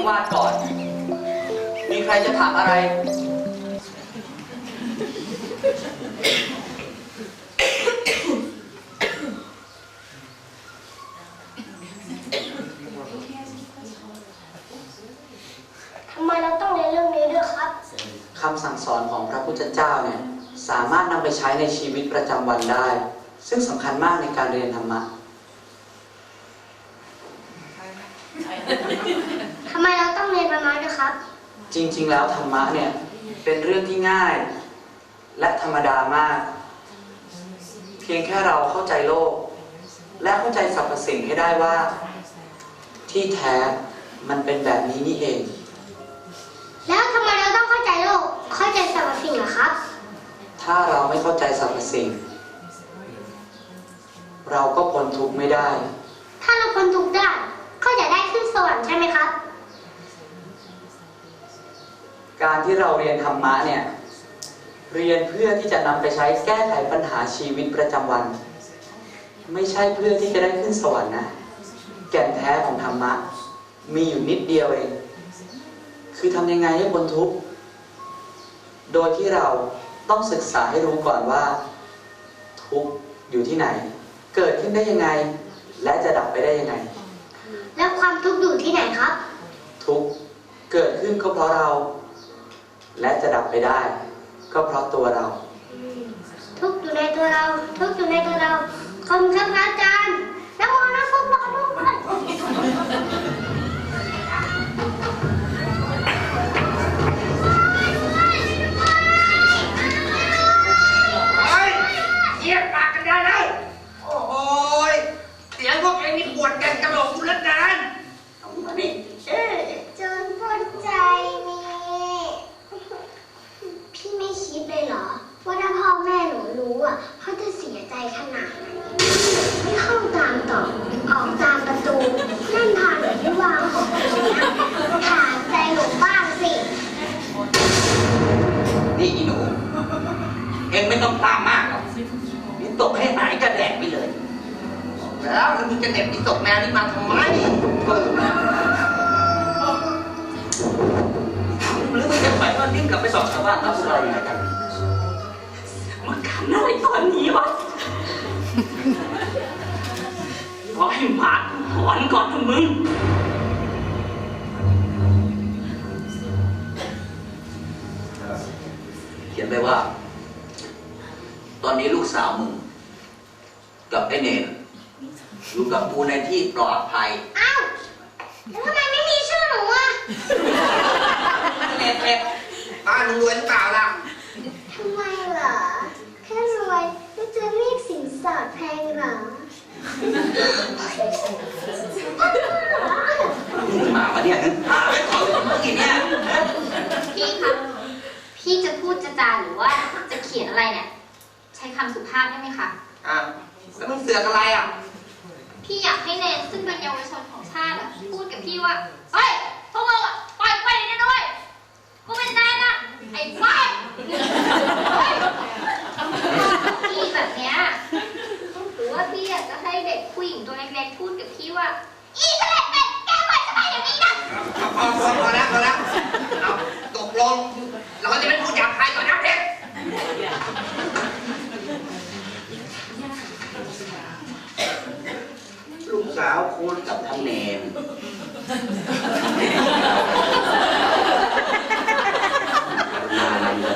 วิวาทก่อน มีใครจะถามอะไร ทำไมเราต้องเรียนเรื่องนี้ด้วยครับ คำสั่งสอนของพระพุทธเจ้าเนี่ย สามารถนำไปใช้ในชีวิตประจำวันได้ ซึ่งสำคัญมากในการเรียนธรรมะ ทำไมเราต้องเรียนประมาณด้วยครับ จ ริง ๆ แล้วธรรมะเนี่ยเป็นเรื่องที่ง่าย และธรรมดามาก เพียงแค่เราเข้าใจโลก และเข้าใจสรรพสิ่งให้ได้ว่า ที่แท้มันเป็นแบบนี้นี่เอง แล้วทำไมเราต้องเข้าใจโลก เข้าใจสรรพสิ่งเหรอครับ ถ้าเราไม่เข้าใจสรรพสิ่ง เราก็พ้นทุกข์ไม่ได้ ถ้าเราพ้นทุกข์ได้ก็จะได้ขึ้นสวรรค์ใช่ไหมครับ การที่เราเรียนธรรมะเนี่ยเรียนเพื่อที่จะนำไปใช้แก้ไขปัญหาชีวิตประจำวัน ไม่ใช่เพื่อที่จะได้ขึ้นสวรรค์นะแก่นแท้ของธรรมะ มีอยู่นิดเดียวเอง คือทำยังไงให้พ้นทุกข์โดยที่เราต้องศึกษาให้รู้ก่อนว่า ทุกข์อยู่ที่ไหน เกิดขึ้นได้ยังไง และจะดับไปได้ยังไง แล้วความทุกข์อยู่ที่ไหนครับ ทุกข์เกิดขึ้นก็เพราะเรา และจะดับไปได้ ก็เพราะตัวเรา ทุกข์อยู่ในตัวเรา ทุกข์อยู่ในตัวเราขอบคุณครับอาจารย์แล้วมองนะฟุตบอลด้วยเฮ้ยเงียบปากกันได้แล้ว โอ้โหยเสียงพวกเองนี่ปวดกันกระโหลกเหลือเกินเอามานี่ จนพ้นใจนี่ พี่ไม่คิดเลยเหรอ ว่าถ้าพ่อ แม่หนูรู้อะเขาจะเสียใจขนาดไหนไม่เข้าตามต่อ ออกตามประตูเล่นทางแบบที่วางของหนูนะถามใจหนูบ้างสิ นี่อีหนู เองไม่ต้องตามมากหรอกวิตกให้หายกระแดกไปเลย แล้วมึงจะเด็บวิตกแมวนี่มาทำไมหรือมึงจะปล่อยว่านิ่งกลับไปสอบชาวบ้านรับอะไรยังไงกัน ขันอะไรตอนนี้วะรอให้หมาหอนก่อนเถอะมึง เขียนไปว่า ตอนนี้ลูกสาวมึง กับไอ้เนนอยู่กับกูในที่ปลอดภัย อ้าวแล้วทำไมไม่มีชื่อหนูอะเน็ตเน็ตบ้านมึงรวยหรือเปล่าล่ะ ทำไมเหรอ แค่รวยแล้วจะเรียกสินสอดแพงเหรอ หมามาเนี่ยหาไว้ก่อนเลยเมื่อกี้เนี่ยพี่คะพี่จะพูดจะจาหรือว่าจะเขียนอะไรเนี่ย ใช้คำสุภาพได้ไหมคะ อะแล้วมึงเสือกอะไรอะ พี่อยากให้เนนซึ่งเป็นเยาวชนของชาติอะพูดกับพี่ว่า เฮ้ย พวกมึงอะปล่อยกูไปเลยนะด้วยกูเป็นนายนะ ไอ้บ้าเฮ้ยพี่แบบเนี้ยห รือว่าพี่อยากจะให้เด็กผู้หญิงตัวเล็กๆพูดกับพี่ว่า อีสเลดเป็ดแกปล่อยจะไปอย่างนี้นะพอพอพอพอแล้วพอแล้วเอาตกลง เราจะไม่พูดหยาบคายต่อหน้าเด็กลูกสาวคุณกับท่านเนม มาอะไรเลย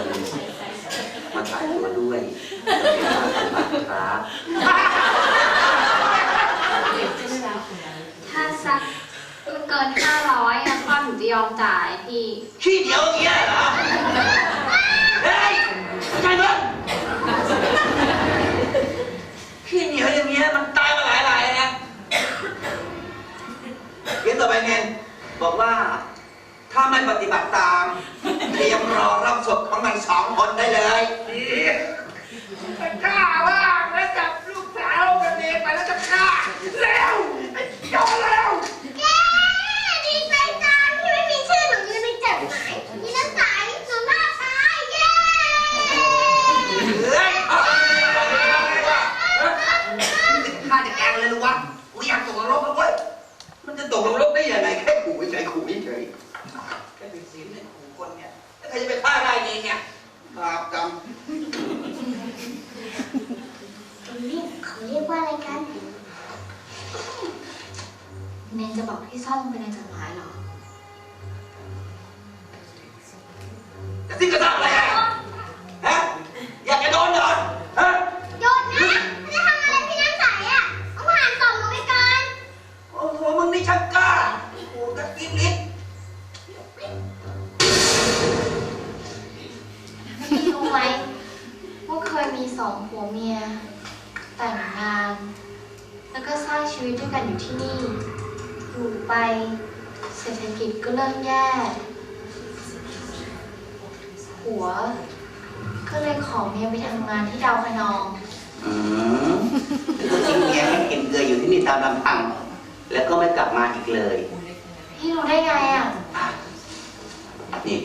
มาถ่ายตัวด้วยครับ ถ้าสักมันเกินห้าร้อยอะพ่อหนู จ่ายพี่ ขี้เดียวอย่างเงี้ยเหรอ เฮ้ยใจมึงขี้เหนียวอย่างเงี้ยมันตายมาหลายรายแล้วนะเรียนต่อไปเน้นบอกว่า ถ้าไม่ปฏิบัติตาม เตรียมรอรับศพของมันสองคนได้เลย อยู่ที่นี่ อยู่ไปเศรษฐกิจก็เริ่มแย่ผัว ก็เลยขอเมียไปทำงานที่ดาวคะนอง อืมแล้วก็ทิ้งเมียให้กินเกลืออยู่ที่นี่ตามลำพัง แล้วก็ไม่กลับมาอีกเลย พี่รู้ได้ไงอะอะ นี่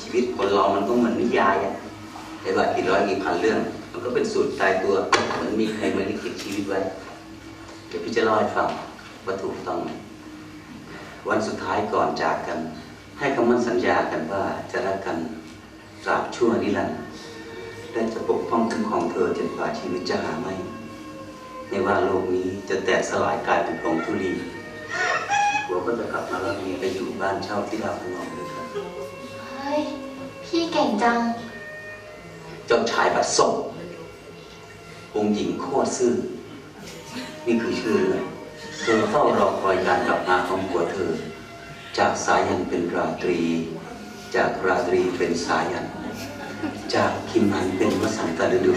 ชีวิตคนเรามันก็เหมือนนิยายอะแต่ว่ากี่ร้อยกี่พันเรื่อง มันก็เป็นสูตรตายตัว เหมือนมีใครมาลิขิตชีวิตไว้ เดี๋ยวพี่จะเล่าให้ฟังว่าถูกต้องไหมวันสุดท้ายก่อนจากกัน ให้คำมั่นสัญญากันว่าจะรักกันตราบชั่วนิรันดร์และจะปกป้องคุ้มครองเธอจนกว่าชีวิตจะหาไม่ไม่ว่าโลกนี้จะแตกสลายกลายเป็นผงธุลีหัวก็จะกลับมาแล้วเมียไปอยู่บ้านเช่าที่ดาวพนองด้วยกันเฮ้ย พี่เก่งจัง เจ้าชายบัดส่งองค์หญิงโคตรซื่อ นี่คือชื่อเรื่องเธอเฝ้ารอคอยการกลับมาของผัวเธอ จากสายันเป็นราตรี จากราตรีเป็นสายัน จากคิมหันเป็นวสันตฤดู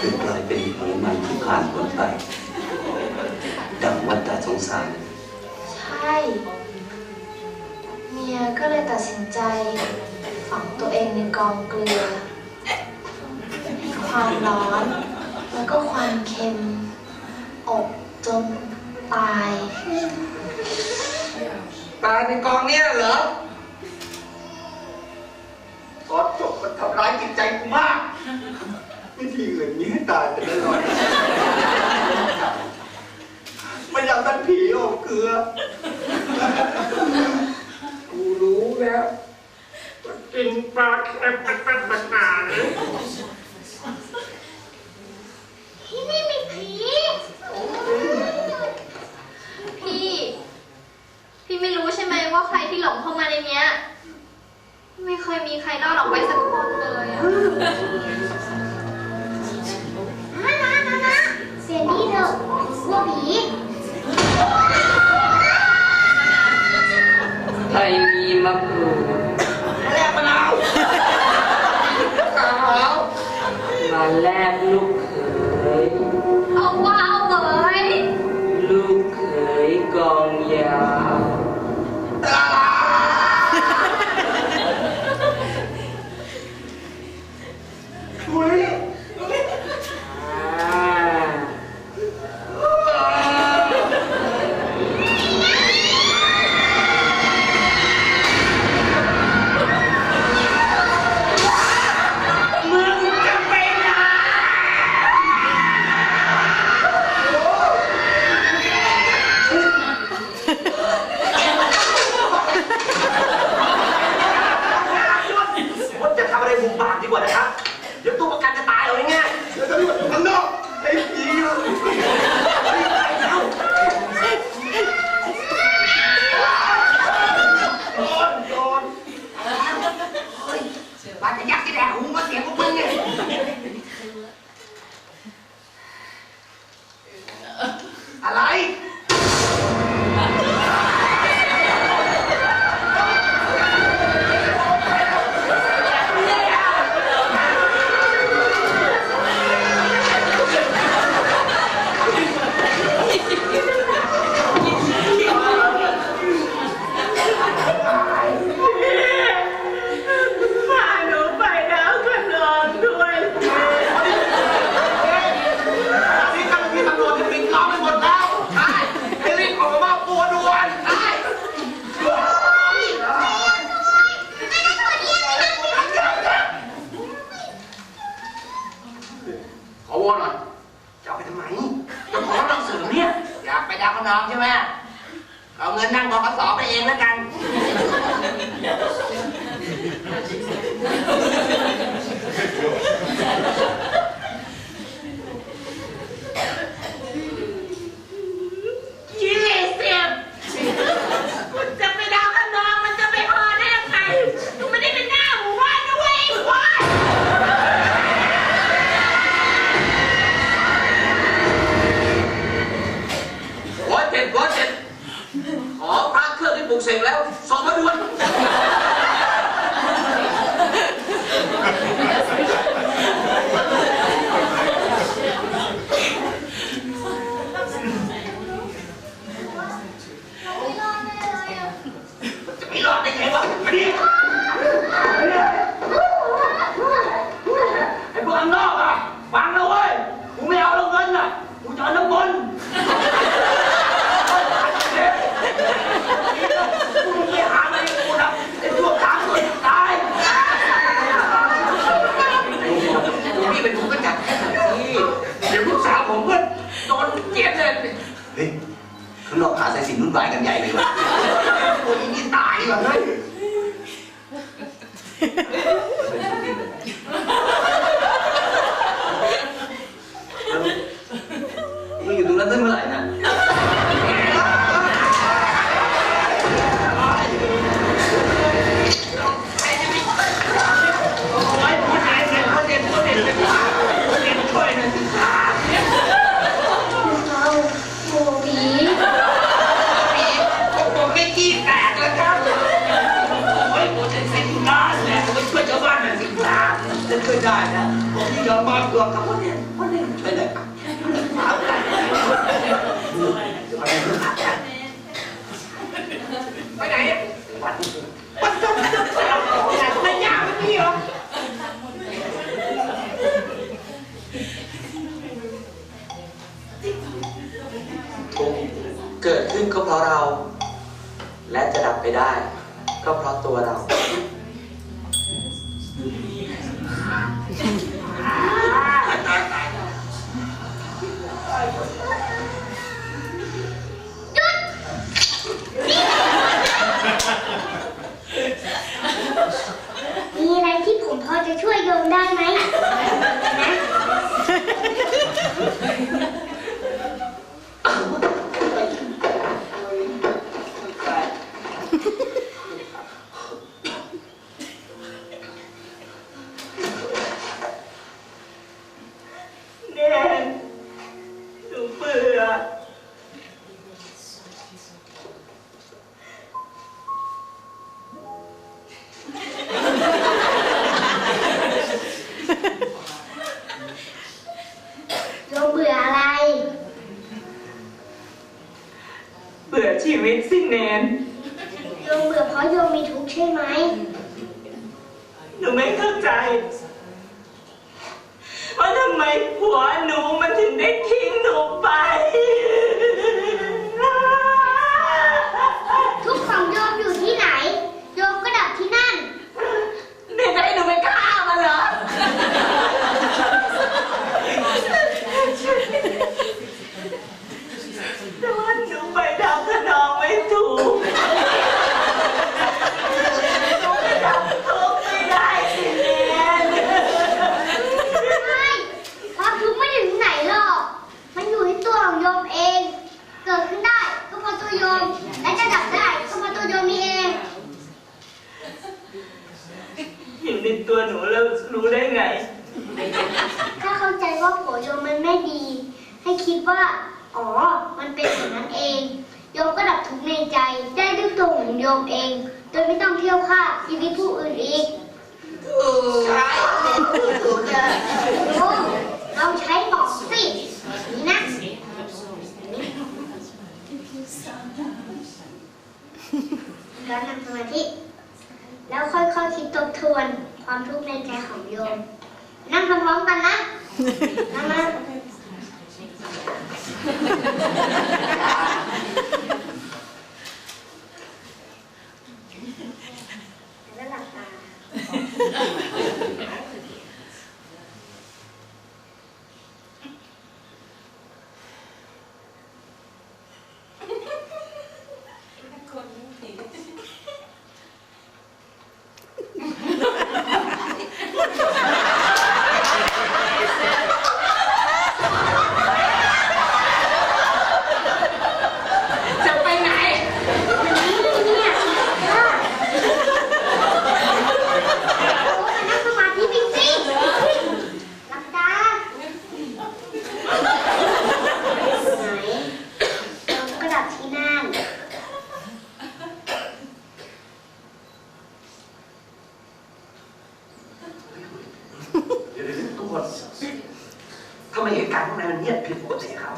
จนกลายเป็นหตุมันที่ผ่านพ้นไป ดังวัฏสงสาร ใช่ เมียก็เลยตัดสินใจ ฝังตัวเองในกองเกลือให้ความร้อน แล้วก็ความเค็ม จนตาย ตายในกองเนี่ยเหรอตอนจบมันทำร้ายจิตใจกูมากวิธีอื่นมีให้ตายแต่ละร้อยมันยังเป็นผีออกเกลือ กูรู้แล้วว่ากินปลาเค็มเป็นเป็นปัญหาเลยที่นี่มีผี พี่ไม่รู้ใช่ไหมว่าใครที่หลงเข้ามาในเนี้ย ไม่เคยมีใครรอดออกไปสักคนเลยอะนะนะนะนะเสียดีเถอะกลัวผี ใคร ได้นะผมยอมมอบตัวกับพ่อเด่นพ่อเด่นช่วยหน่อยครับเอาไปไปไหนอะวัดวัดต้องต้องต้องไม่ยากไม่มีเหรอทุกข์เกิดขึ้นก็เพราะเรา และจะดับไปได้ ก็เพราะตัวเรา ช่วยโยมได้ไหม ว่าทำไมผัวหนูมันถึงได้ทิ้ ตัวหนูแล้วรู้ได้ไง ถ้าเข้าใจว่าผัวโยมมันไม่ดี ให้คิดว่า อ๋อ มันเป็นอย่างนั้นเอง โยมก็ดับทุกข์ในใจ ได้ด้วยตัวของโยมเอง โดยไม่ต้องเที่ยวฆ่าชีวิตผู้อื่นอีกใช่ถูกนะโยมเราใช้บอกสินี่นะการนั่งสมาธิแล้วค่อยๆคิดทบทวน ความทุกข์ในใจของโยม นั่งพร้อมๆกันนะนั่งนะแล้วหลับตา จะไปไหน เนี่ยค่ะโอ้ยนั่งสมาธิจริงๆหลับตาไหนเรากระดับที่นั่น เดี๋ยวๆทุกคนทำไมเหตุการณ์ข้างในมันเงียบผิดปกติครับ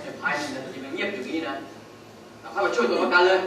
ไอ้พายมันจะมาเงียบอยู่นี้นะ เราเข้ามาช่วยตัวประกันเลย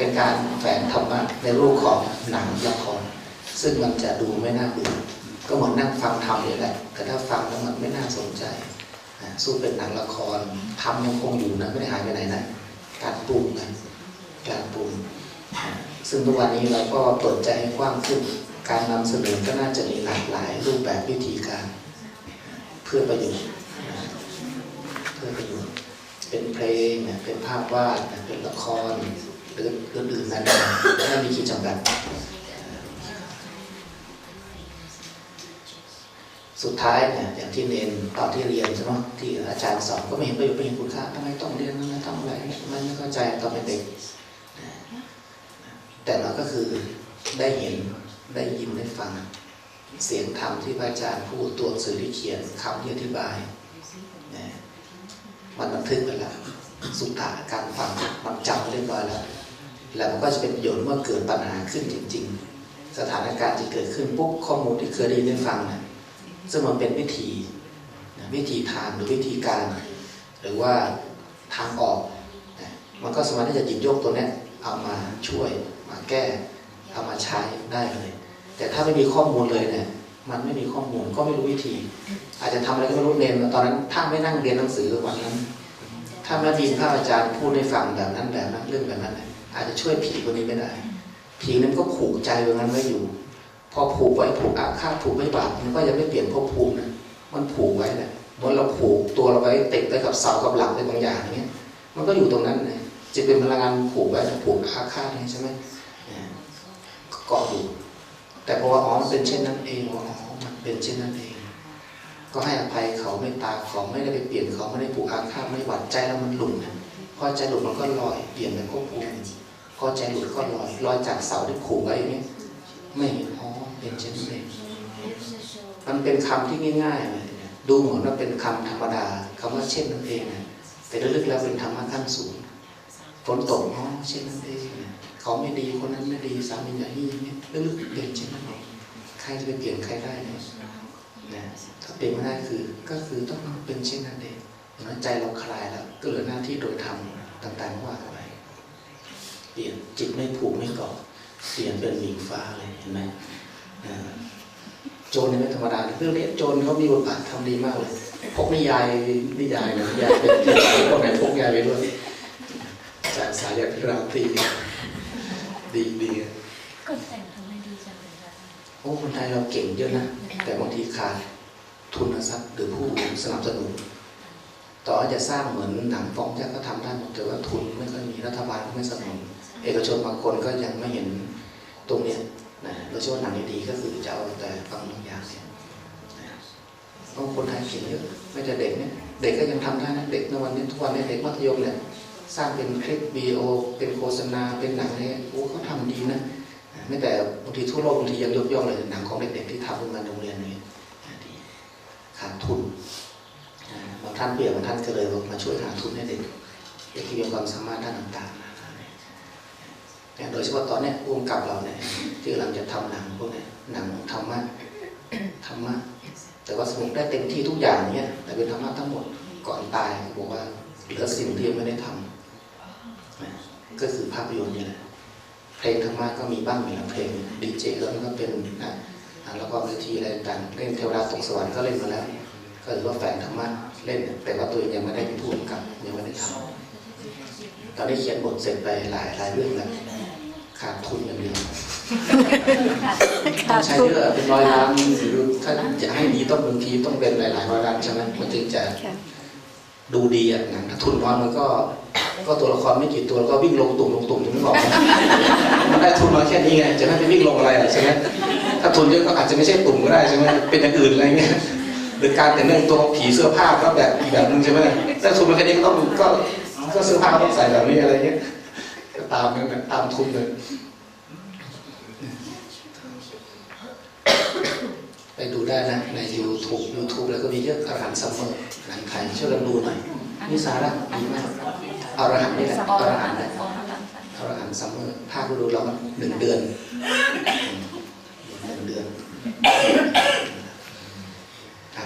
เป็นการแฝงธรรมะในรูปของหนังละครซึ่งมันจะดูไม่น่าเบื่อก็เหมือนนั่งฟังธรรมเลยแหละแต่ถ้าฟังแล้วมันไม่น่าสนใจอ่าสู้เป็นหนังละครทำยังคงอยู่นะไม่ได้หายไปไหนนะการปรุงนะการปรุงซึ่งทุกวันนี้เราก็เปิดใจให้กว้างขึ้น การนำเสนอก็น่าจะมีหลากหลายรูปแบบวิธีการ เพื่อประโยชน์เพื่อประโยชน์เป็นเพลงเป็นภาพวาดเป็นละคร หรืออื่นๆนั่นเองไม่มีขีดจำกัด สุดท้ายเนี่ยอย่างที่เนนตอนที่เรียนใช่ไหมที่อาจารย์สอนก็ไม่เห็นประโยชน์ไม่เห็นคุณค่าทำไมต้องเรียนทำไมต้องอะไรมันไม่เข้าใจตอนเป็นเด็ก แต่เราก็คือได้เห็นได้ยินได้ฟังเสียงธรรมที่พระอาจารย์พูดตัวหนังสือที่เขียนคำที่อธิบายนะมันบันทึกไปแล้ว สุตตะการฟังมันจำเรียบร้อยแล้ว แล้วมันก็จะเป็นประโยชน์เมื่อเกิดปัญหาขึ้นจริง ๆ สถานการณ์ที่เกิดขึ้นปุ๊บข้อมูลที่เคยได้ยินได้ฟังนะซึ่งมันเป็นวิธีวิธีทางหรือวิธีการ หรือว่าทางออกมันก็สามารถที่จะหยิบยกตัวนี้เอามาช่วยมาแก้เอามาใช้ได้เลย แต่ถ้าไม่มีข้อมูลเลยเนี่ยมันไม่มีข้อมูลก็ไม่รู้วิธี อาจจะทำอะไรก็ไม่รู้เรียนตอนนั้นถ้าไม่นั่งเรียนหนังสือวันนั้น ถ้าไม่มีพระอาจารย์พูดให้ฟังแบบนั้นแบบนั้นเรื่องแบบนั้นเนี่ย อาจจะช่วยผีคนนี้ไม่ได้ ผีนั้นก็ผูกใจตรงนั้นไว้อยู่ พอผูกไว้ผูกอาฆาตผูกไว้บาปมันก็ยังไม่เปลี่ยนภพภูมินะมันผูกไว้แหละเมือนเราผูกตัวเราไว้ติดไว้กับเสากับหลักในบางอย่างอย่างเงี้ย มันก็อยู่ตรงนั้นเลยจะเป็นพลังงานผูกไว้ผูกอาฆาตนี่ใช่ไหมอ่าเกาะอยู่แต่เพราะว่าอ๋อมันเป็นเช่นนั้นเองอ๋อมันเป็นเช่นนั้นเอง ก็ให้อภัยเขาไม่ตาเขาไม่ได้ไปเปลี่ยนเขาไม่ได้ผูกอาฆาตไม่หวั่นใจแล้วมันหลุดนะ พอใจหลุดมันก็ลอยเปลี่ยนเป็นภพภูมิพอใจหลุดก็ลอยลอยจากเสาที่ผูกไว้อย่างนี้ไม่เห็นอ๋อเป็นเช่นนั้มันเป็นคำที่ง่ายๆเลยดูเหมือนว่าเป็นคำธรรมดาคำว่าเช่นนั้นเองนะแต่ลึกๆแล้วเป็นธรรมะขั้นสูงฝนตกอ๋อเช่นนั้นเองนะเขาไม่ดีคนนั้นไม่ดีสามีอย่างนี้อย่างนี้ลึกๆเป็นเช่นนั้นเองใครจะไปเปลี่ยนใครได้เนี่ยนะถ้าเป็นไม่ได้คือก็คือต้องเป็นเช่นนั้นเอง นั้นใจเราคลายแล้วก็เหลือหน้าที่โดยธรรมต่างๆว่าไปเปลี่ยนจิตไม่ผูกไม่เกาะเปลี่ยนเป็นหมิงฟ้าเลยเห็นไหมอ่าโจรนี่ไม่ธรรมดาเรื่องนี้โจรเขามีบทบาททำดีมากเลยพกนิยายนิยายนะนิยายเป็นพวกไหนพกยายไปด้วยอาจารย์สายยาพิรามตีดีดีคนแต่งทำไมดีจังเลยคะโอ้คนไทยเราเก่งเยอะนะแต่บางทีขาดทุนทรัพย์หรือผู้สนับสนุน ต่อให้จะสร้างเหมือนหนังฟองแจ็คก็ทำได้หมดแต่ว่าทุนไม่ค่อยมีรัฐบาลก็ไม่สนับสนุนเอกชนบางคนก็ยังไม่เห็นตรงเนี้ยนะเราเชื่อว่าหนังดีๆก็คือจะเอาแต่บางอย่างเนี่ยนะเพราะคนไทยเก่งเยอะไม่แต่เด็กเนี่ยเด็กก็ยังทำได้นะเด็กในวันนี้ทุกวันนี้เด็กมัธยมเนี่ยสร้างเป็นคลิปวีดีโอเป็นโฆษณาเป็นหนังเนี่ยโอ้เขาทำดีนะไม่แต่บางทีทั่วโลกบางทียังยกย่องเลยหนังของเด็กๆที่ทำขึ้นมาในโรงเรียนนี้ดีขาดทุนอ่า บางท่านเปลี่ยนบางท่านก็เลยมาช่วยหาทุนให้เด็กเด็กที่มีความสามารถด้านต่างๆเนี่ยโดยเฉพาะตอนเนี้ยร่วมกับเราเนี่ยที่กำลังจะทำหนังพวกเนี้ยหนังธรรมะธรรมะแต่ว่าสนุกได้เต็มที่ทุกอย่างเนี่ยแต่เป็นธรรมะทั้งหมดก่อนตายบอกว่าเหลือสิ่งที่ยังไม่ได้ทำนะก็คือภาพยนตร์นี่แหละเพลงธรรมะก็มีบ้างมีหลายเพลงดีเจแล้วมันก็เป็นนะแล้วก็เวทีอะไรต่างเล่นเทวดาตกสวรรค์ก็เล่นมาแล้ว ก็ถือว่าแฝงธรรมะเล่นแต่ว่าตัวเองยังไม่ได้เป็นผู้กำกับยังไม่ได้ทำตอนนี้เขียนบทเสร็จไปหลายหลายเรื่องแล้วขาดทุนอย่างเดียวต้องใช้เยอะเป็นร้อยล้านหรือถ้าจะให้ดีต้องบางทีต้องเป็นหลายๆร้อยล้านใช่ไหมมันถึงจะดูดีอะหนังถ้าทุนน้อยมันก็ ก็ตัวละครไม่กี่ตัวแล้วก็วิ่งลงตุ่มลงตุ่มจะไม่บอกนะมันได้ทุนมาแค่นี้ไงจะไม่ไปวิ่งลงอะไรอะใช่ไหมถ้าทุนเยอะก็อาจจะไม่ใช่ตุ่มก็ได้ใช่ไหมเป็นอย่างอื่นอะไรเงี้ย หรือการแต่งเรื่องตัวผีเสื้อผ้าก็แบบอีกแบบนึงใช่ไหมถ้าทุนมาแค่นี้ก็ต้องก็ก็เสื้อผ้าต้องใส่แบบนี้อะไรเงี้ยก็ตามนั้นตามทุนเลยไปดูได้นะใน YouTube YouTube แล้วก็มีเยอะอรหันต์ซัมเมอร์หนังไทยช่วยกันดูหน่อยนี่สาระดีมากอรหันต์นี่แหละอรหันต์นะอรหันต์ซัมเมอร์ภาคดูเราหนึ่งเดือนหนึ่งเดือน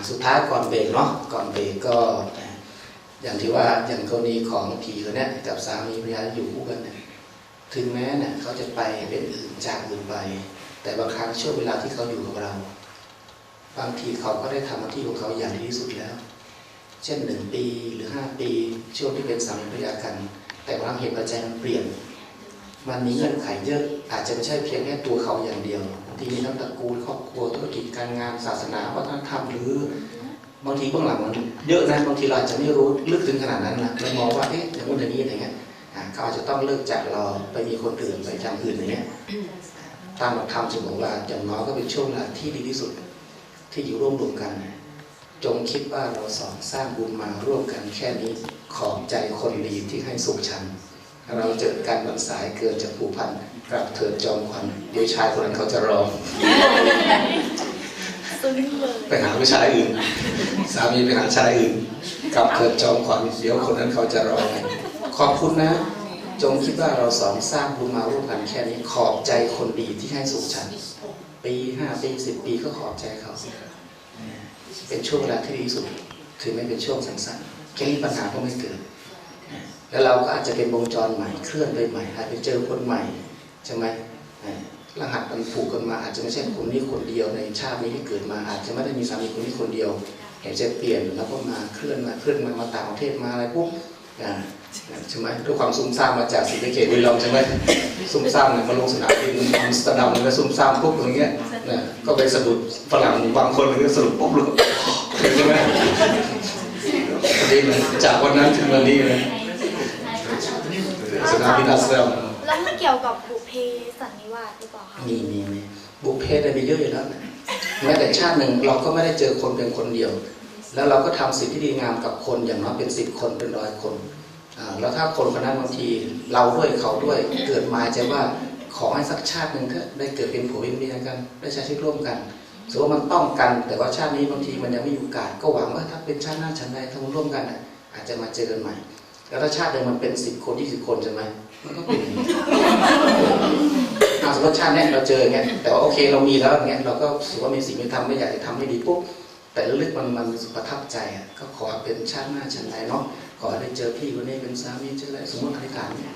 สุดท้ายก่อนเบรกเนาะก่อนเบรกก็ อย่างที่ว่าอย่างกรณีของผีคนเนี้ยกับสามีภรรยาอยู่คู่กันเนี่ยถึงแม้เนี่ยเขาจะไปเป็นอื่นจากอื่นไป แต่บางครั้งช่วงเวลาที่เขาอยู่กับเรา บางทีเขาก็ได้ทำหน้าที่ของเขาอย่างดีที่สุดแล้ว เช่นหนึ่งปีหรือห้าปีช่วงที่เป็นสามีภรรยากัน แต่บางเหตุปัจจัยมันเปลี่ยน มันมีเงื่อนไขเยอะอาจจะไม่ใช่เพียงแค่ตัวเขาอย่างเดียว ทีมีทั้งตระกูลครอบครัวธุรกิจการงานศาสนาวัฒนธรรมหรือบางทีเบื้องหลังมันเยอะนะบางทีเราอาจจะไม่รู้ลึกถึงขนาดนั้นนะเรามองว่าเอ๊ะอย่างนู้นอย่างนี้อย่างเงี้ยเขาอาจจะต้องเลิกจากเราไปมีคนอื่นไปทำอื่นอย่างเงี้ยตามหลักธรรมจะบอกว่าอย่างน้อยก็เป็นช่วงเวลาที่ดีที่สุดที่อยู่ร่วมรวมกัน จงคิดว่าเราสองสร้างบุญมาร่วมกันแค่นี้ขอบใจคนดีที่ให้สุขฉัน เราเจอกันวันสายเกินจะผูกพัน กลับเถิดจอมควันเดี๋ยวชายคนนั้นเขาจะรอไปหาผู้ชายอื่น สามีไปหาชายอื่นกลับเถิดจอมขวัญเดี๋ยวคนนั้นเขาจะรอไงขอบคุณนะ จงคิดว่าเราสองสร้างบุญมาร่วมกันแค่นี้ขอบใจคนดีที่ให้สุขฉัน ปีห้าปีสิบปีก็ขอบใจเขาเป็นช่วงเวลาที่ดีที่สุดถึงไม่เป็นช่วงสั้นๆแค่นี้ปัญหาก็ไม่เกิดแล้วเราก็อาจจะเป็นวงจรใหม่เคลื่อนไปใหม่อาจไปเจอคนใหม่ ใช่ไหมอ่ารหัสมันผูกกันมาอาจจะไม่ใช่คนนี้คนเดียวในชาตินี้ที่เกิดมาอาจจะไม่ได้มีสามีคนนี้คนเดียวเห็นจะเปลี่ยนแล้วก็มาเคลื่อนมาเคลื่อนมามาต่างประเทศมาอะไรปุ๊บอ่าใช่ไหมด้วยความซุ่มซ่ามมาจากสิงคโปร์วิลลอมใช่ไหมซุ่มซ่ามเนี่ยมาลงสนามบินอัมสเตอร์ดัมแล้วซุ่มซ่ามปุ๊บอย่างเงี้ยนะก็ไปสะดุดฝรั่งบางคนเลยก็สะดุดปุ๊บเลยใช่ไหมดีเลยจากวันนั้นถึงวันนี้เลยสนามบินอัมสเตอร์ดัม แล้วมันเกี่ยวกับบุพเพสันนิวาสหรือเปล่าคะมีมีมีบุพเพได้ไปเยอะอยู่แล้วนะแม้แต่ชาติหนึ่งเราก็ไม่ได้เจอคนเพียงคนเดียว แล้วเราก็ทำสิ่งที่ดีงามกับคนอย่างน้อยเป็นสิบคนเป็นร้อยคนแล้วถ้าคนคนนั้นบางทีเราด้วยเขาด้วยเกิดมาใจว่าขอให้สักชาติหนึ่งเถอะได้เกิดเป็นผัวเป็นเมียกันได้ใช้ชีวิตร่วมกันสมมติว่ามันต้องกัน แต่ว่าชาตินี้บางทีมันยังไม่มีโอกาสก็หวังว่าถ้าเป็นชาติหน้าชั้นใดถ้ามันร่วมกันอาจจะมาเจอกันใหม่ แล้วถ้าชาติหนึ่งมันเป็นสิบคนยี่สิบคนใช่ไหม มันก็เป็นอางนี้อาสมมติชาติเนี่ยเราเจอไงเงี้ยแต่ว่าโอเคเรามีแล้วอย่างเงี้ยเราก็สูว่ามีสิ่งที่ทำไม่อยากจะทำให้ดีปุ๊บแต่ลึกมันมันสึกประทับใจอะก็ขอเป็นชาติหน้าชาติไหนเนาะขอได้เจอพี่คนนี้เป็นสามีเจออะไรสมมติอธิษฐานเนี่ย